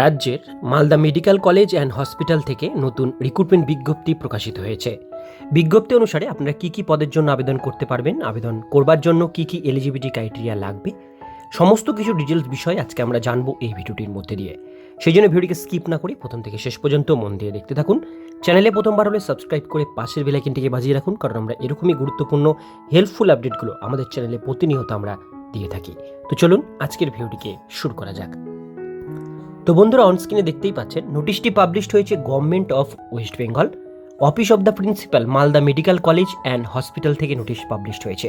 রাজ্যের Malda medical college and hospital থেকে নতুন রিক্রুটমেন্ট বিজ্ঞপ্তি প্রকাশিত হয়েছে। বিজ্ঞপ্তি অনুসারে আপনারা কী কী পদের জন্য আবেদন করতে পারবেন, আবেদন করবার জন্য কী কী এলিজিবিলিটি ক্রাইটেরিয়া লাগবে, সমস্ত কিছু ডিটেলস বিষয় আজকে আমরা জানব এই ভিডিওটির মধ্যে দিয়ে। সেই জন্য ভিডিওটিকে স্কিপ না করে প্রথম থেকে শেষ পর্যন্ত মন দিয়ে দেখতে থাকুন। চ্যানেলে প্রথমবার হলে সাবস্ক্রাইব করে পাশের বেলাইকিনটিকে বাজিয়ে রাখুন, কারণ আমরা এরকমই গুরুত্বপূর্ণ হেল্পফুল আপডেটগুলো আমাদের চ্যানেলে প্রতিনিয়ত আমরা দিয়ে থাকি। তো চলুন আজকের ভিডিওটিকে শুরু করা যাক। তো বন্ধুরা অনস্ক্রিনে দেখতেই পাচ্ছেন নোটিশটি পাবলিশড হয়েছে government of West Bengal office of the principal Malda medical college and hospital থেকে নোটিশ পাবলিশড হয়েছে।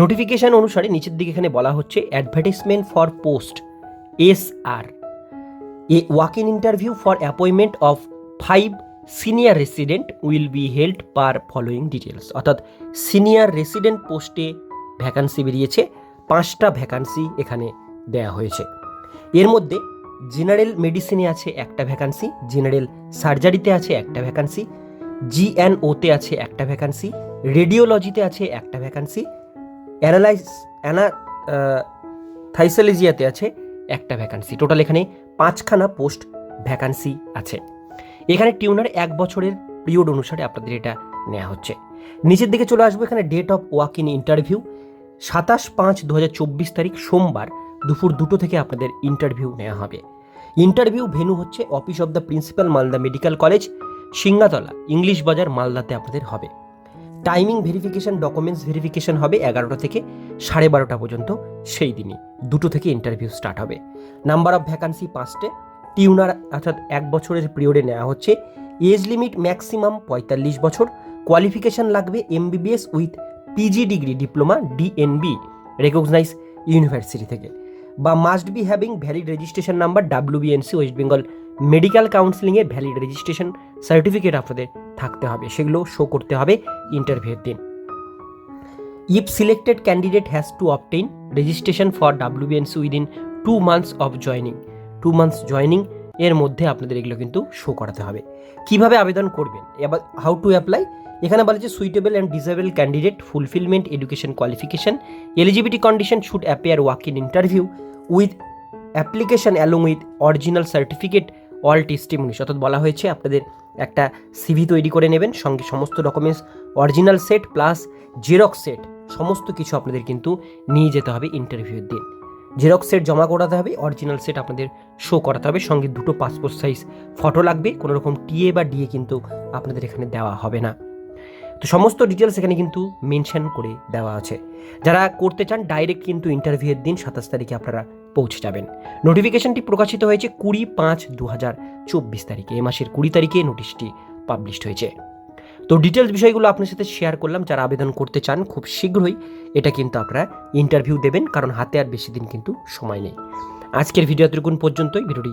নোটিফিকেশন অনুসারে নিচের দিকে এখানে বলা হচ্ছে advertisement for post S R A walk in interview for appointment of five senior resident will be held per following details অর্থাৎ senior resident পোস্টে ভ্যাকান্সি বেরিয়েছে, পাঁচটা ভ্যাকান্সি এখানে দেয়া হয়েছে। এর মধ্যে জেনারেল মেডিসিনে আছে একটা ভ্যাকান্সি, জেনারেল সার্জারিতে আছে একটা ভ্যাকান্সি, জিএনওতে আছে একটা ভ্যাকান্সি, রেডিওলজিতে আছে একটা ভ্যাকান্সি, অ্যানালাইস, অ্যানা থাইসোলজিয়াতে আছে একটা ভ্যাকান্সি। টোটাল এখানে পাঁচখানা পোস্ট ভ্যাকান্সি আছে। এখানে টিউনার এক বছরের পিরিয়ড অনুসারে আপনাদের এটা নেওয়া হচ্ছে। নিচের দিকে চলে আসব, এখানে date of walk in interview সাতাশ পাঁচ দু তারিখ সোমবার। দুপুর দুটো থেকে আপনাদের ইন্টারভিউ নেওয়া হবে। ইন্টারভিউ ভেনু হচ্ছে office of the principal Malda medical college Singatala English Bazar মালদাতে আপনাদের হবে। টাইমিং ভেরিফিকেশন ডকুমেন্টস ভেরিফিকেশন হবে এগারোটা থেকে সাড়ে বারোটা পর্যন্ত সেই দিনই দুটো থেকে ইন্টারভিউ স্টার্ট হবে। নাম্বার অফ ভ্যাকান্সি পাঁচটে টিউনার অর্থাৎ এক বছরের পিরিয়ডে নেওয়া হচ্ছে। এজ লিমিট ম্যাক্সিমাম পঁয়তাল্লিশ বছর। কোয়ালিফিকেশন লাগবে MBBS with PG degree diploma DNB recognize university থেকে। বা must be having valid registration number WBNC West Bengal medical কাউন্সিলিংয়ে valid registration certificate আপনাদের থাকতে হবে। সেগুলো শো করতে হবে ইন্টারভিউয়ের দিন। If selected candidate has to obtain registration for WBNC within two months of joining two months joining এর মধ্যে আপনাদের এগুলো কিন্তু শো করাতে হবে। কীভাবে আবেদন করবেন? এবার হাউ টু অ্যাপ্লাই এখানে বলা যে suitable and disable candidate fulfilment education qualification eligibility condition should appear walk in interview with application along with original certificate all testimonies অর্থাৎ বলা হয়েছে আপনাদের একটা সিভি তৈরি করে নেবেন, সঙ্গে সমস্ত documents original set plus xerox set সমস্ত কিছু আপনাদের কিন্তু নিয়ে যেতে হবে ইন্টারভিউর দিন। জেরক্স সেট জমা করাতে হবে অরিজিনাল সেট আপনাদের শো করাতে হবে, সঙ্গে দুটো পাসপোর্ট সাইজ ফটো লাগবে কোনো রকম টিএ বা ডিএ কিন্তু আপনাদের এখানে দেওয়া হবে না। তো সমস্ত ডিটেলস এখানে কিন্তু মেনশন করে দেওয়া আছে। যারা করতে চান ডাইরেক্ট কিন্তু ইন্টারভিউয়ের দিন সাতাশ তারিখে আপনারা পৌঁছে যাবেন। নোটিফিকেশনটি প্রকাশিত হয়েছে কুড়ি পাঁচ দু হাজার চব্বিশ তারিখে। এ মাসের কুড়ি তারিখে নোটিশটি পাবলিশড হয়েছে। তো ডিটেলস বিষয়গুলো আপনার সাথে শেয়ার করলাম। যারা আবেদন করতে চান, খুব শীঘ্রই এটা কিন্তু আপনারা ইন্টারভিউ দেবেন, কারণ হাতে আর বেশি দিন কিন্তু সময় নেই। আজকের ভিডিও এতটুকুন পর্যন্তই। ভিডিওটি